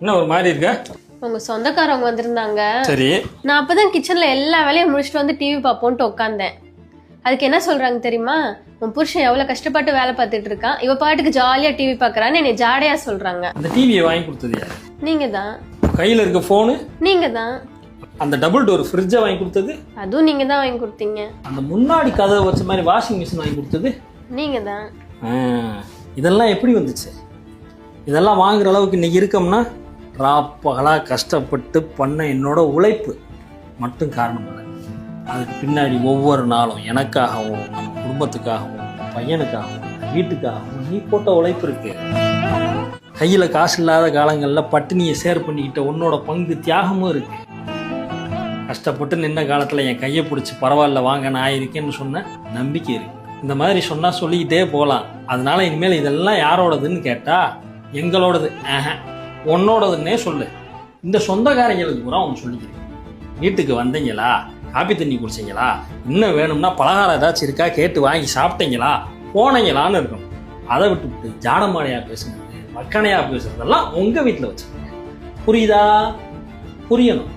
என்ன ஒரு மாதிரி இருக்க? உங்க சொந்தக்காரவங்க வந்திருந்தாங்க. சரி. நான் அப்பதான் கிச்சன்ல எல்லா வேலையும் முடிச்சுட்டு வந்து டிவி பார்ப்போன்ட்டு உட்காந்தேன் அதுக்கு என்ன சொல்றாங்க தெரியுமா? உன் புருஷன் எவ்வளவு கஷ்டப்பட்டு வேலை பார்த்துட்டு இருக்கான். இவ பாட்டுக்கு ஜாலியா டிவி பாக்குறான்னு என்னை ஜாடையா சொல்றாங்க. அந்த டிவியை வாங்கி கொடுத்தது யாரு? நீங்க தான் கையில் இருக்க ஃபோனு நீங்க தான் அந்த டபுள் டோர் ஃப்ரிட்ஜை வாங்கி கொடுத்தது? அதுவும் நீங்க தான் வாங்கி கொடுத்தீங்க. அந்த முன்னாடி கதவை வச்ச மாதிரி வாஷிங் மிஷின் வாங்கி கொடுத்தது? நீங்க தான் இதெல்லாம் எப்படி வந்துச்சு? இதெல்லாம் வாங்குற அளவுக்கு இன்னைக்கு இருக்கோம்னா ராப்பகலாக கஷ்டப்பட்டு பண்ண என்னோட உழைப்பு மட்டும் காரணம் இல்லை அதுக்கு பின்னாடி ஒவ்வொரு நாளும் எனக்காகவும் நம்ம குடும்பத்துக்காகவும் பையனுக்காகவும் வீட்டுக்காகவும் நீ போட்ட உழைப்பு இருக்கு. கையில் காசு இல்லாத காலங்களில் பட்டினியை ஷேர் பண்ணிக்கிட்ட உன்னோட பங்கு தியாகமும் இருக்கு. கஷ்டப்பட்டு நின்ன காலத்தில் என் கையை பிடிச்சி பரவாயில்ல வாங்க நான் இருக்கேன்னு சொன்ன நம்பிக்கை இருக்கு. இந்த மாதிரி சொன்னால் சொல்லிக்கிட்டே போகலாம். அதனால இனிமேல் இதெல்லாம் யாரோடதுன்னு கேட்டால் எங்களோடது. ஆஹ. உன்னோடதுன்னே சொல்லு. இந்த சொந்தக்காரங்களுக்கு பூரா ஒன்று சொல்லிக்கிறேன். வீட்டுக்கு வந்தீங்களா? காப்பி தண்ணி குடிச்சீங்களா? இன்னும் வேணும்னா பலகாரம் ஏதாச்சும் இருக்கா? கேட்டு வாங்கி சாப்பிட்டீங்களா? போனீங்களான்னு இருக்கும். அதை விட்டு விட்டு ஜாடமாடையா பேசுனது மக்கனையா பேசுறதெல்லாம் உங்கள் வீட்டில் வச்சுக்கோங்க. புரியுதா? புரியணும்.